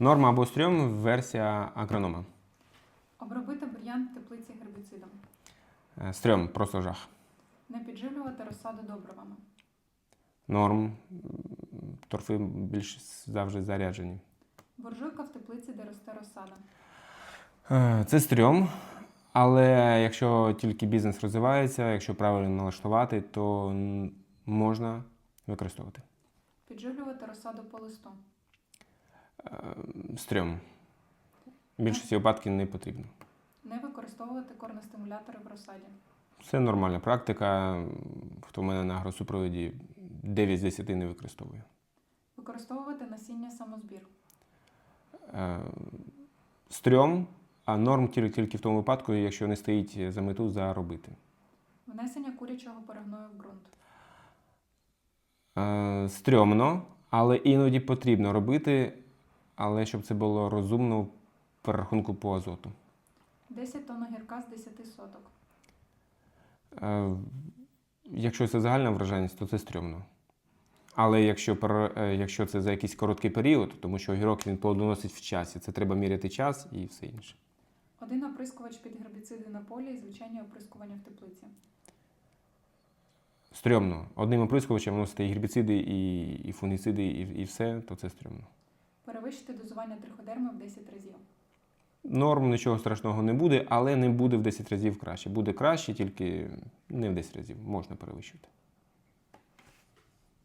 Норма або стрьом версія агронома. Обробити бур'ян в теплиці гербіцидом. Е, Стрьом, просто жах. Не підживлювати розсаду добривами. Норм. М, Торфи більш завжди заряджені. Буржуйка в теплиці, де росте розсада. Е, Це стрьом, але якщо тільки бізнес розвивається, якщо правильно налаштувати, то м, можна використовувати. Підживлювати розсаду по листу. Е, Стрьом. В більшості випадків не потрібно. Не використовувати корностимулятори в розсаді. Це нормальна практика. Хто в мене на агросупроводі 9 з 10 не використовує. Використовувати насіння самозбір. Е, Стрьом, а норм тільки, тільки в тому випадку, якщо не стоїть за мету заробити. Внесення курячого перегною в ґрунт. Е, Стрьомно, але іноді потрібно робити, але щоб це було розумно в перерахунку по азоту. 10 тонн огірка з 10 соток. Е, Якщо це загальна вражайність, то це стрьомно. Але якщо, е, якщо це за якийсь короткий період, тому що огірок він плодоносить в часі, це треба міряти час і все інше. Один оприскувач під гербіциди на полі і звичайні оприскування в теплиці. Стрьомно. Одним оприскувачем вносити і гербіциди, і, і фунгіциди, і, і все, то це стрьомно. Перевищити дозування триходерми в 10 разів. Норм нічого страшного не буде, але не буде в 10 разів краще. Буде краще, тільки не в 10 разів. Можна перевищувати.